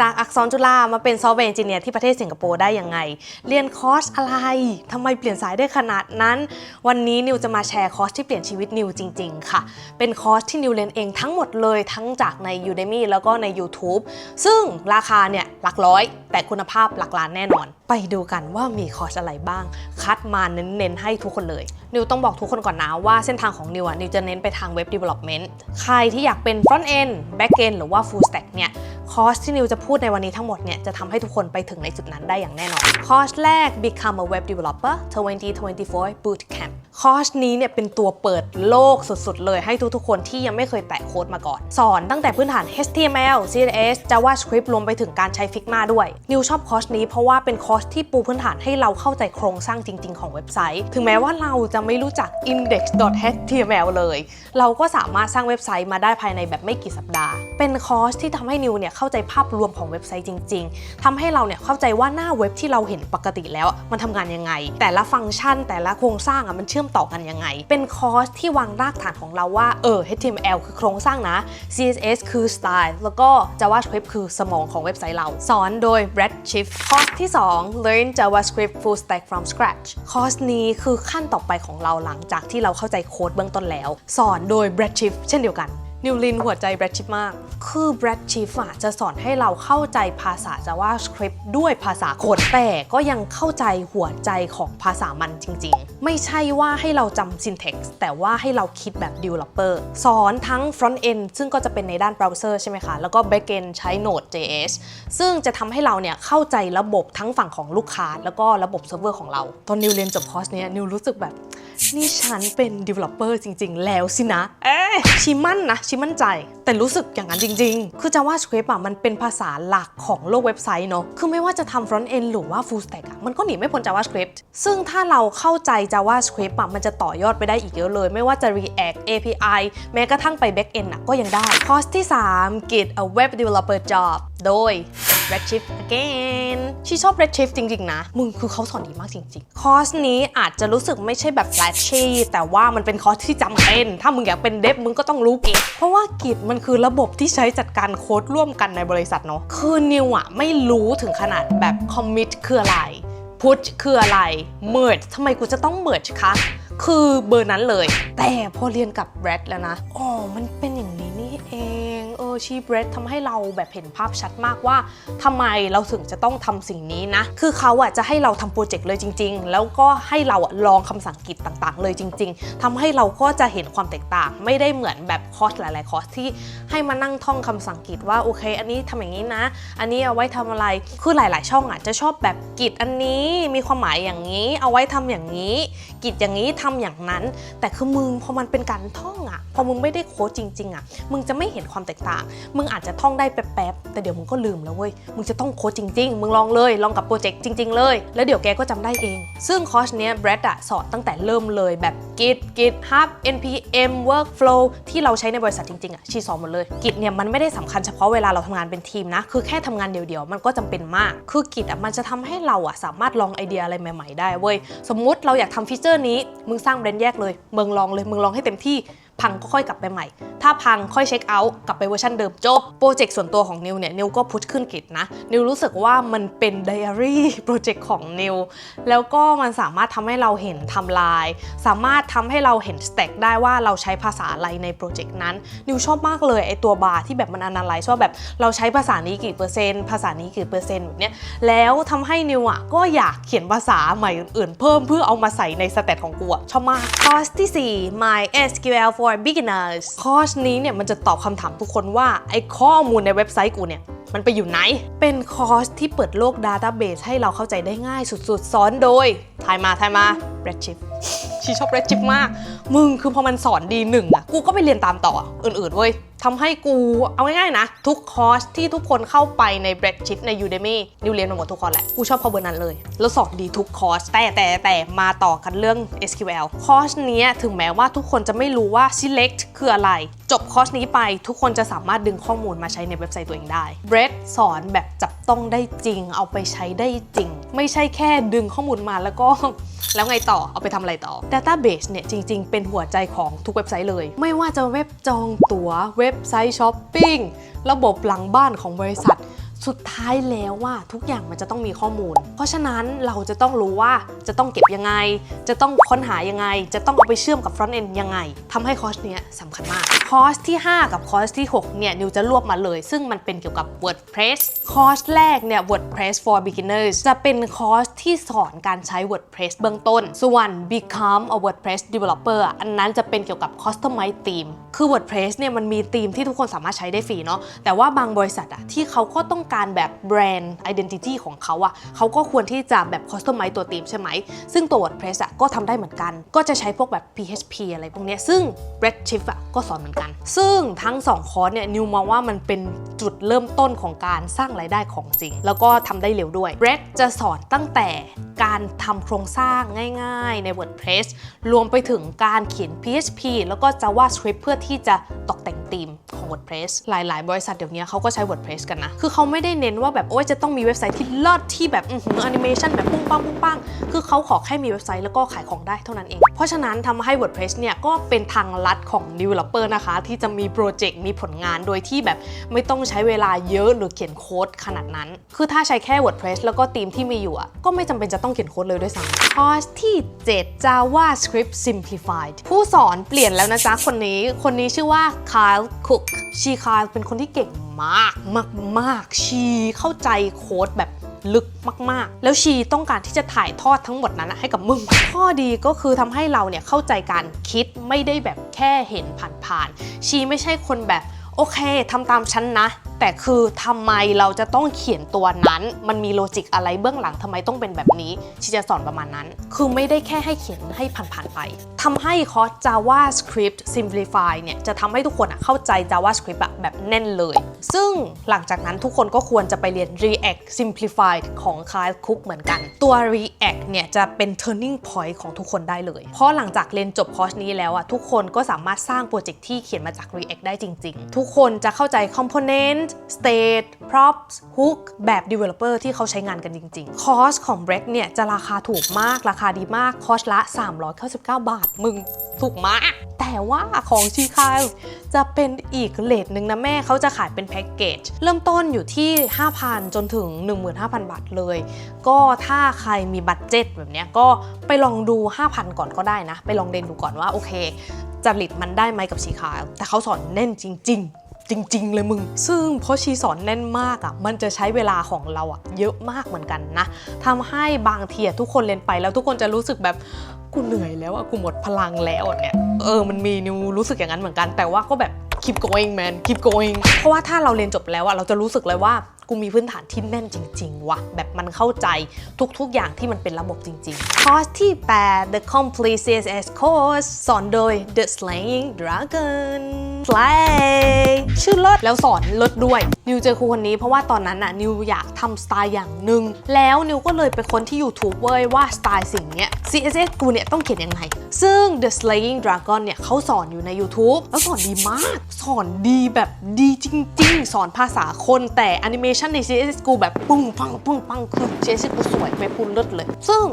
จากอักษรจุฬามาเป็นซอฟต์แวร์เอนจิเนียร์ที่ประเทศสิงคโปร์ได้ยังไง เรียนคอร์สอะไรทำไมเปลี่ยนสายได้ขนาดนั้น วันนี้นิวจะมาแชร์คอร์สที่เปลี่ยนชีวิตนิวจริง ๆ ค่ะ เป็นคอร์สที่นิวเรียนเองทั้งหมดเลยทั้งจากใน Udemy แล้วก็ใน YouTube ซึ่งราคาเนี่ยหลักร้อย แต่คุณภาพหลักล้านแน่นอน ไปดูกันว่ามีคอร์สอะไรบ้าง คัดมาเน้นๆให้ทุกคนเลย นิวต้องบอกทุกคนก่อนนะว่าเส้นทางของนิวอะนิวจะเน้นไปทางเว็บดีเวล็อปเมนต์ใครที่อยากเป็น front end back end หรือว่า full stack เนี่ยคอร์สที่นิวจะพูดในวันนี้ทั้งหมดเนี่ยจะทำให้ทุกคนไปถึงในจุดนั้นได้อย่างแน่นอนคอร์สแรก Become a Web Developer 2024 Bootcamp คอร์สนี้เนี่ยเป็นตัวเปิดโลกสุดๆ เลยให้ทุกๆ คนที่ยังไม่เคยแตะโค้ดมาก่อน สอนตั้งแต่พื้นฐาน HTML CSS JavaScript รวมไปถึงการใช้ Figma ด้วย นิวชอบคอร์สนี้เพราะว่าเป็นคอร์สที่ปูพื้นฐานให้เราเข้าใจโครงสร้างจริง ๆ ของเว็บไซต์ ถึงแม้ว่าเราจะไม่รู้จัก index.html เลย เราก็สามารถสร้างเว็บไซต์มาได้ภายในแบบไม่กี่สัปดาห์ เป็นคอร์สที่ทำให้นิวเนี่ยเข้าใจภาพรวมของเว็บไซต์จริง ๆทำให้เราเนี่ยเข้าใจว่าหน้าเว็บที่เราเห็นปกติแล้วมันทำงานยังไง แต่ละฟังก์ชันแต่ละโครงสร้างอะมันเชื่อมต่อกันยังไง เป็นคอร์สที่วางรากฐานของเราว่า เออ HTML คือโครงสร้างนะ CSS คือสไตล์แล้วก็ JavaScript คือสมองของเว็บไซต์เรา สอนโดย Brad Schiff คอร์สที่ 2 Learn JavaScript Full Stack from Scratch คอร์สนี้คือขั้นต่อไปของเราหลังจากที่เราเข้าใจโค้ดเบื้องต้นแล้ว สอนโดย Brad Schiff เช่นเดียวกัน นิวลินหัวใจ Brad Schiff มาก คือ Brad Schiff อะจะสอนให้เราเข้าใจภาษา JavaScript ด้วยภาษาคนแต่ก็ยังเข้าใจหัวใจของภาษามันจริง ๆ ไม่ใช่ว่าให้เราจำ syntax แต่ว่าให้เราคิดแบบ developer สอนทั้ง front end ซึ่งก็จะเป็นในด้าน browser ใช่ไหมคะ แล้วก็ back end ใช้ Node.js ซึ่งจะทำให้เราเนี่ยเข้าใจระบบทั้งฝั่งของลูกค้า แล้วก็ระบบเซิร์ฟเวอร์ของเรา ตอนนิวเรียนจบคอร์สเนี้ยนิวรู้สึกแบบนี่ฉันเป็น developer จริง ๆ แล้วสินะเอ๊ชิมั่นนะชมั่นใจ แต่รู้สึกอย่างนั้นจริง ๆ คือ JavaScript อะมันเป็นภาษาหลักของโลกเว็บไซต์เนาะคือไม่ว่าจะทำ front end หรือว่า full stack อะมันก็หนีไม่พ้น JavaScript ซึ่งถ้าเราเข้าใจ JavaScript อะมันจะต่อยอดไปได้อีกเยอะเลย ไม่ว่าจะ React API แม้กระทั่งไป back end อะก็ยังได้ คอร์สที่ 3 Git a web developer job โดย Redshift again ชีชอบ Redshift จริง ๆ นะ มึงคือเขาสอนดีมากจริง ๆ คอร์สนี้อาจจะรู้สึกไม่ใช่แบบ flashy แต่ว่ามันเป็นคอร์สที่จำเป็น ถ้ามึงอยากเป็นเดฟมึงก็ต้องรู้กิจเพราะว่ากิจมันคือระบบที่ใช้จัดการโค้ดร่วมกันในบริษัทเนาะ คือนิวอะไม่รู้ถึงขนาดแบบ commit คืออะไร push คืออะไร merge ทำไมกูจะต้อง merge คะ คือเบอร์นั้นเลย แต่พอเรียนกับ Brad แล้วนะอ๋อมันเป็นอย่างนี้นี่เองเออชีเบรดทำให้เราแบบเห็นภาพชัดมากว่าทำไมเราถึงจะต้องทำสิ่งนี้นะ คือเขาอะจะให้เราทำโปรเจกต์เลยจริง ๆ แล้วก็ให้เราอะลองคำสั่งกิจต่างๆ เลยจริง ๆทำให้เราก็จะเห็นความแตกต่าง ไม่ได้เหมือนแบบคอร์สหลาย ๆ คอร์สที่ให้มานั่งท่องคำสั่งกิจว่าโอเค อันนี้ทำอย่างนี้นะ อันนี้เอาไว้ทำอะไรคือหลาย ๆ ช่องอะจะชอบแบบกิจอันนี้มีความหมายอย่างนี้ เอาไว้ทำอย่างนี้กิจอย่างนี้ทำอย่างนั้น แต่คือมึงพอมันเป็นการท่องอะพอมึงไม่ได้โค้ดจริงๆอะมึงจะไม่เห็นความแตกต่าง มึงอาจจะท่องได้แป๊บๆแต่เดี๋ยวมึงก็ลืมแล้วเว้ยมึงจะต้องโค้ดจริง ๆ มึงลองเลยลองกับโปรเจกต์จริง ๆ เลย แล้วเดี๋ยวแกก็จำได้เอง ซึ่งคอร์สเนี้ยแบรดอะสอนตั้งแต่เริ่มเลยแบบ Git Git Hub npm workflow ที่เราใช้ในบริษัทจริงๆอะชีสอนหมดเลย Git เนี่ยมันไม่ได้สำคัญเฉพาะเวลาเราทำงานเป็นทีมนะคือแค่ทำงานเดี่ยวๆมันก็จำเป็นมาก คือ Git อะมันจะทำให้เราอะสามารถลองไอเดียอะไรใหม่ ๆ ได้เว้ยสมมุติเราอยากทำฟีเจอร์นี้มึงสร้างแบรนด์แยกเลยมึงลองเลยมึงลองให้เต็มที่ พังก็ค่อยกลับไปใหม่ ถ้าพังค่อยเช็คเอาท์กลับไปเวอร์ชันเดิมจบ โปรเจกต์ส่วนตัวของนิวเนี่ยนิวก็พุชขึ้นกิจนะ นิวรู้สึกว่ามันเป็นไดอารี่โปรเจกต์ของนิว แล้วก็มันสามารถทำให้เราเห็นทำลาย สามารถทำให้เราเห็นสเต็กได้ว่าเราใช้ภาษาอะไรในโปรเจกต์นั้น นิวชอบมากเลยไอตัวบาร์ที่แบบมันอนาลัยว่าแบบเราใช้ภาษานี้กี่เปอร์เซ็นต์ ภาษานี้กี่เปอร์เซ็นต์แบบเนี้ย แล้วทำให้นิวอะก็อยากเขียนภาษาใหม่อื่นๆ เพิ่มเพื่อเอามาใส่ในสเตตของกูอะชอบมากคอร์สที่ 4 My SQL for Beginners คอร์สนี้เนี่ยมันจะตอบคำถามทุกคนว่า ไอ้ข้อมูลในเว็บไซต์กูเนี่ยมันไปอยู่ไหน เป็นคอร์สที่เปิดโลกดาต้าเบสให้เราเข้าใจได้ง่ายสุดๆ สอนโดย ทายมา ทายมา Redshift ชีชอบ Redshift มาก มึงคือพอมันสอนดีหนึ่งอะกูก็ไปเรียนตามต่ออื่นๆเว้ยทำให้กูเอาง่ายๆนะ ทุกคอร์สที่ทุกคนเข้าไปใน Redshift ใน Udemy นิวเรียนมาหมดทุกคอร์สแหละ กูชอบพอเบอร์นั้นเลย แล้วสอนดีทุกคอร์ส แต่แต่แต่มาต่อกันเรื่อง SQL คอร์สเนี้ยถึงแม้ว่าทุกคนจะไม่รู้ว่า select คืออะไร จบคอร์สนี้ไปทุกคนจะสามารถดึงข้อมูลมาใช้ในเว็บไซต์ตัวเองได้ b r e d สอนแบบจับต้องได้จริง เอาไปใช้ได้จริง ไม่ใช่แค่ดึงข้อมูลมาแล้วก็แล้วไงต่อ เอาไปทำอะไรต่อ Database เนี่ยจริง ๆ เป็นหัวใจของทุกเว็บไซต์เลย ไม่ว่าจะเว็บจองตั๋ว เว็บไซต์ช้อปปิ้ง ระบบหลังบ้านของบริษัท สุดท้ายแล้วว่าทุกอย่างมันจะต้องมีข้อมูล เพราะฉะนั้นเราจะต้องรู้ว่าจะต้องเก็บยังไง จะต้องค้นหายังไง จะต้องเอาไปเชื่อมกับ front end ยังไงทำให้คอร์สเนี้ยสำคัญมาก คอร์สที่ 5 กับคอร์สที่ 6 เนี่ย นิวจะรวบมาเลย ซึ่งมันเป็นเกี่ยวกับ WordPress คอร์สแรกเนี่ย WordPress for beginners จะเป็นคอร์สที่สอนการใช้ WordPress เบื้องต้น ส่วน Become a WordPress developer อันนั้นจะเป็นเกี่ยวกับ customize theme คือ WordPress เนี่ยมันมีธีมที่ทุกคนสามารถใช้ได้ฟรีเนาะแต่ว่าบางบริษัทอะที่เขาก็ต้องการแบบแบรนด์ identity ของเขาอะเขาก็ควรที่จะแบบ customize ตัวธีมใช่ไหม ซึ่งตัว WordPress อะก็ทำได้เหมือนกัน ก็จะใช้พวกแบบ PHP อะไรพวกเนี้ยซึ่ง Redshift อะก็สอนเหมือนกัน ซึ่งทั้ง 2 คอร์สเนี่ยนิวมองว่ามันเป็นจุดเริ่มต้นของการสร้างรายได้ของจริง แล้วก็ทำได้เร็วด้วย Red จะสอนตั้งแต่การทำโครงสร้างง่ายๆใน WordPress รวมไปถึงการเขียน PHP แล้วก็ JavaScript เพื่อที่จะตกแต่ง ธีมของ WordPress หลาย ๆ บริษัทเดี๋ยวนี้เขาก็ใช้ WordPress กันนะ คือเขาไม่ได้เน้นว่าแบบโอ้ยจะต้องมีเว็บไซต์ที่เลิศที่แบบอือหือแอนิเมชันแบบปุ้งปังปุ้งปังคือเขาขอแค่มีเว็บไซต์แล้วก็ขายของได้เท่านั้นเองเพราะฉะนั้นทำให้ WordPress เนี่ยก็เป็นทางลัดของ Developer นะคะ ที่จะมีโปรเจกต์มีผลงานโดยที่แบบไม่ต้องใช้เวลาเยอะหรือเขียนโค้ดขนาดนั้น คือถ้าใช้แค่ WordPress แล้วก็ธีมที่มีอยู่อะก็ไม่จำเป็นจะต้องเขียนโค้ดเลยด้วยซ้ำคอร์สที่ 7 JavaScript Simplified ผู้สอนเปลี่ยนแล้วนะจ๊ะคนนี้ คนนี้ชื่อว่า Kyle Cook ชีคายเป็นคนที่เก่งมากมากมากชีเข้าใจโค้ดแบบ ลึกมากๆ แล้วชีต้องการที่จะถ่ายทอดทั้งหมดนั้นให้กับมึง ข้อดีก็คือทำให้เราเนี่ยเข้าใจการคิดไม่ได้แบบแค่เห็นผ่านๆ ชีไม่ใช่คนแบบโอเคทำตามฉันนะ แต่คือทำไมเราจะต้องเขียนตัวนั้น มันมีโลจิกอะไรเบื้องหลังทำไมต้องเป็นแบบนี้ชีจะสอนประมาณนั้น คือไม่ได้แค่ให้เขียนให้ผ่านๆไปทำให้คอร์ส JavaScript Simplify เนี่ยจะทำให้ทุกคนอะเข้าใจ JavaScript แบบแน่นเลย ซึ่งหลังจากนั้นทุกคนก็ควรจะไปเรียน React Simplified ของ Kyle Cook เหมือนกัน ตัว React เนี่ยจะเป็น turning point ของทุกคนได้เลย เพราะหลังจากเรียนจบคอร์สนี้แล้วอะทุกคนก็สามารถสร้างโปรเจกต์ที่เขียนมาจาก React ได้จริง ๆ ทุกคนจะเข้าใจ component state props hook แบบ developer ที่เขาใช้งานกันจริงๆ คอสของ Bread เนี่ย จะราคาถูกมากราคาดีมากคอร์สละ 399 บาท มึงถูกมาก แต่ว่าของชีคายจะเป็นอีกเลทหนึ่งนะแม่เขาจะขายเป็นแพ็กเกจเริ่มต้นอยู่ที่ 5,000 จนถึง 15,000 บาทเลย ก็ถ้าใครมีบัตเจ็ตแบบเนี้ยก็ไปลองดู 5,000 ก่อนก็ได้นะ ไปลองเรียนดูก่อนว่าโอเคจริตมันได้ไหมกับชีคายแต่เขาสอนแน่นจริง ๆ จริง ๆ เลยมึง ซึ่งเพราะชีสอนแน่นมากอะ่ะ มันจะใช้เวลาของเราอะ่ะ เยอะมากเหมือนกันนะทำให้บางทีอะทุกคนเรียนไปแล้วทุกคนจะรู้สึกแบบกูเหนื่อยแล้วอะ่ะกูหมดพลังแล้วเนี่ยเออมันมีนิวรู้สึกอย่างนั้นเหมือนกัน แต่ว่าก็แบบ keep going man keep going เพราะว่าถ้าเราเรียนจบแล้วอะเราจะรู้สึกเลยว่า กูมีพื้นฐานที่แน่นจริง ๆ ว่ะ แบบมันเข้าใจทุกๆ อย่างที่มันเป็นระบบจริงๆ คอร์สที่ 8 The Complete CSS Course สอนโดย The Slaying Dragon Slay ชื่อเลิศแล้วสอนเลิศด้วย นิวเจอครูคนนี้เพราะว่าตอนนั้นน่ะนิวอยากทำสไตล์อย่างหนึ่งแล้วนิวก็เลยไปค้นที่ YouTube เว้ยว่าสไตล์สิ่งเนี้ย CSS กูเนี่ยต้องเขียนยังไง ซึ่ง The Slaying Dragon เนี่ยเขาสอนอยู่ใน YouTube แล้วสอนดีมาก สอนดีแบบดีจริง ๆ สอนภาษาคนแต่แอนิเมชันใน CSS กูแบบปุ้งปังปุ้งปังคือ CSS กูสวยไม่พูดเลิศเลย ซึ่ง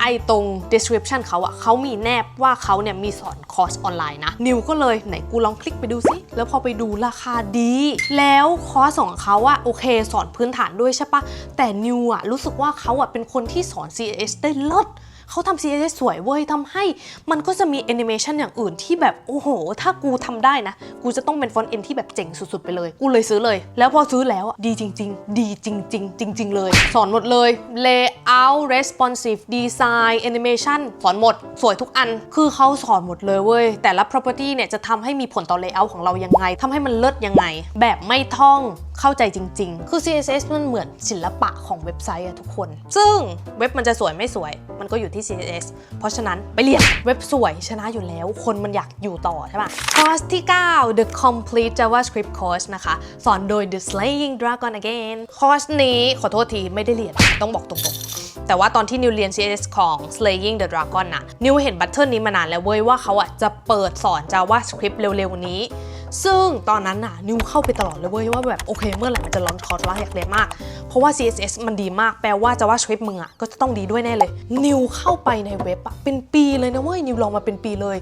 ไอตรง description เขาอะเขามีแนบว่าเขาเนี่ยมีสอนคอร์สออนไลน์นะ นิวก็เลยไหนกูลองคลิกไปดูซิ แล้วพอไปดูราคาดี แล้วคอร์สของเขาอะโอเค สอนพื้นฐานด้วยใช่ปะแต่นิวอะรู้สึกว่าเขาอะเป็นคนที่สอน CSS ได้เลิศ เขาทำ CSS สวยเว้ยทำให้มันก็จะมีแอนิเมชันอย่างอื่นที่แบบ โอ้โห ถ้ากูทำได้นะ กูจะต้องเป็นฟอนต์เอ็นที่แบบเจ๋งสุดๆ ไปเลย กูเลยซื้อเลย แล้วพอซื้อแล้วอะดีจริง ๆ ดีจริง ๆ จริง ๆ เลย สอนหมดเลย layout responsive design animation สอนหมด สวยทุกอัน คือเขาสอนหมดเลยเว้ย แต่ละ property เนี่ยจะทำให้มีผลต่อ layout ของเรายังไงทำให้มันเลิศยังไง แบบไม่ท่องเข้าใจจริง ๆ คือ CSS มันเหมือนศิลปะของเว็บไซต์อะทุกคน ซึ่งเว็บมันจะสวยไม่สวย มันก็อยู่ที่ CSS เพราะฉะนั้นไปเรียนเว็บสวยชนะอยู่แล้ว คนมันอยากอยู่ต่อใช่ปะคอร์สที่ 9 The Complete JavaScript Course นะคะ สอนโดย The Slaying Dragon Again คอร์สนี้ขอโทษทีไม่ได้เรียนต้องบอกตรงๆ แต่ว่าตอนที่นิวเรียน CSS ของ Slaying the Dragon น่ะนิวเห็นบัตเทิลนี้มานานแล้วเว้ยว่าเขาอะจะเปิดสอน JavaScript เร็วๆนี้ ซึ่งตอนนั้นน่ะนิวเข้าไปตลอดเลยเว้ยว่าแบบโอเคเมื่อไหร่มันจะลอนคอร์สว่าอยากเรียนมาก เพราะว่า CSS มันดีมากแปลว่าจะว่าชวิปมึงอะก็จะต้องดีด้วยแน่เลย นิวเข้าไปในเว็บอะเป็นปีเลยนะเว้ยนิวลองมาเป็นปีเลย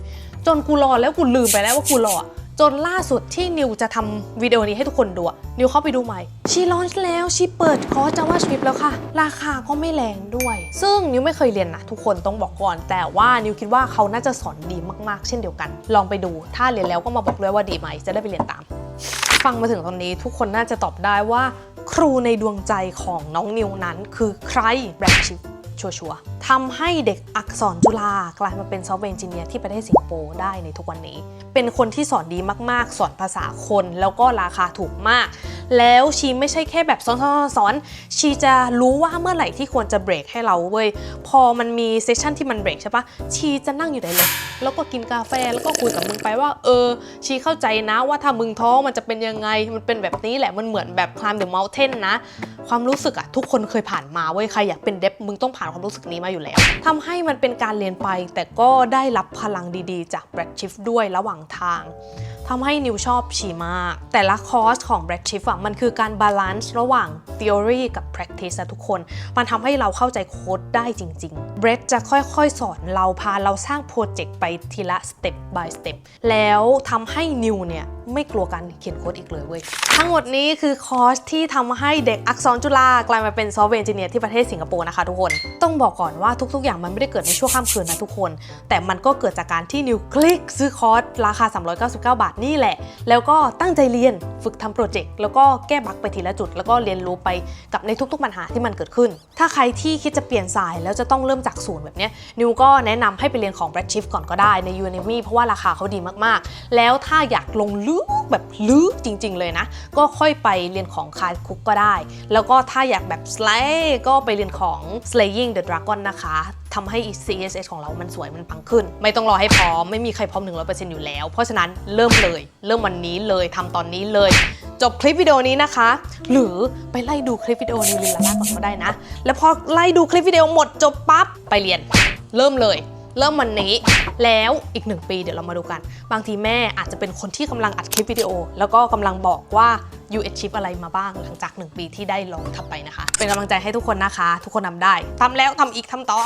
จนกูรอแล้วกูลืมไปแล้วว่ากูรออะ จนล่าสุดที่นิวจะทำวิดีโอนี้ให้ทุกคนดูอะนิวเข้าไปดูใหม่ ชีลอนช์แล้ว ชีเปิดคอร์ส JavaScript แล้วค่ะ ราคาก็ไม่แรงด้วย ซึ่งนิวไม่เคยเรียนนะทุกคนต้องบอกก่อน แต่ว่านิวคิดว่าเขาน่าจะสอนดีมากๆ เช่นเดียวกัน ลองไปดู ถ้าเรียนแล้วก็มาบอกด้วยว่าดีไหม จะได้ไปเรียนตาม ฟังมาถึงตอนนี้ทุกคนน่าจะตอบได้ว่า ครูในดวงใจของน้องนิวนั้นคือใครแบล็คชิป ชัวร์ๆทำให้เด็กอักษรจุฬากลายมาเป็นซอฟต์แวร์เอนจิเนียร์ที่ประเทศสิงคโปร์ได้ในทุกวันนี้ เป็นคนที่สอนดีมากๆ สอนภาษาคน แล้วก็ราคาถูกมาก แล้วชีไม่ใช่แค่แบบสอนสอนสอนสอนชีจะรู้ว่าเมื่อไหร่ที่ควรจะเบรกให้เราเว้ย พอมันมีเซสชั่นที่มันเบรกใช่ปะชีจะนั่งอยู่ไหนเลยแล้วก็กินกาแฟแล้วก็คุยกับมึงไปว่า เออ ชีเข้าใจนะว่าถ้ามึงท้องมันจะเป็นยังไง มันเป็นแบบนี้แหละมันเหมือนแบบ climb the mountain นะ ความรู้สึกอะทุกคนเคยผ่านมาเว้ยใครอยากเป็นเดฟมึงต้องผ่านความรู้สึกนี้มาอยู่แล้วทำให้มันเป็นการเรียนไปแต่ก็ได้รับพลังดีๆ จาก Brad Shift ด้วยระหว่างทาง ทำให้นิวชอบชีมาก แต่ละคอร์สของ b r a d s h i f อะมันคือการบาลานซ์ระหว่าง theory กับ practice นะทุกคน มันทำให้เราเข้าใจโค้ดได้จริงๆ Brad จะค่อยๆ สอนเราพาเราสร้างโปรเจกต์ไปทีละ step by step แล้วทำให้นิวเนี่ย ไม่กลัวการเขียนโค้ดอีกเลยเว้ย ทั้งหมดนี้คือคอร์สที่ทำให้เด็กอักษรจุฬากลายมาเป็นซอฟต์แวร์เอนจิเนียร์ที่ประเทศสิงคโปร์นะคะทุกคน ต้องบอกก่อนว่าทุกๆ อย่างมันไม่ได้เกิดในชั่วข้ามคืนนะทุกคน แต่มันก็เกิดจากการที่นิวคลิกซื้อคอร์สราคา 399 บาทนี่แหละ แล้วก็ตั้งใจเรียนฝึกทำโปรเจกต์แล้วก็แก้บั๊กไปทีละจุด แล้วก็เรียนรู้ไปกับในทุกๆ ปัญหาที่มันเกิดขึ้น ถ้าใครที่คิดจะเปลี่ยนสายแล้วจะต้องเริ่มจากศูนย์แบบนี้นิวก็แนะนำให้ไปเรียนของ Brad Shift ก่อนก็ได้ใน Udemy เพราะว่าราคาเขาดีมากๆ แล้วถ้าอยากลงลึกแบบลึกจริง ๆ เลยนะ ก็ค่อยไปเรียนของคายคุกก็ได้ แล้วก็ถ้าอยากแบบ slay ก็ไปเรียนของ slaying the dragon นะคะทำให้ CSS ของเรามันสวยมันปังขึ้น ไม่ต้องรอให้พร้อม ไม่มีใครพร้อม 100%อยู่แล้ว เพราะฉะนั้นเริ่มเลย เริ่มวันนี้เลยทำตอนนี้เลย จบคลิปวิดีโอนี้นะคะ หรือไปไล่ดูคลิปวิดีโอนิวลินลาล่าก่อนก็ได้นะ แล้วพอไล่ดูคลิปวิดีโอหมดจบปั๊บไปเรียน เริ่มเลย เริ่มวันนี้แล้วอีกหนึ่งปีเดี๋ยวเรามาดูกัน บางทีแม่อาจจะเป็นคนที่กำลังอัดคลิปวิดีโอ แล้วก็กำลังบอกว่า u s chip อะไรมาบ้างหลังจาก 1 ปีที่ได้ลองทำไปนะคะ เป็นกำลังใจให้ทุกคนนะคะ ทุกคนทำได้ทำแล้วทำอีกทำต่อ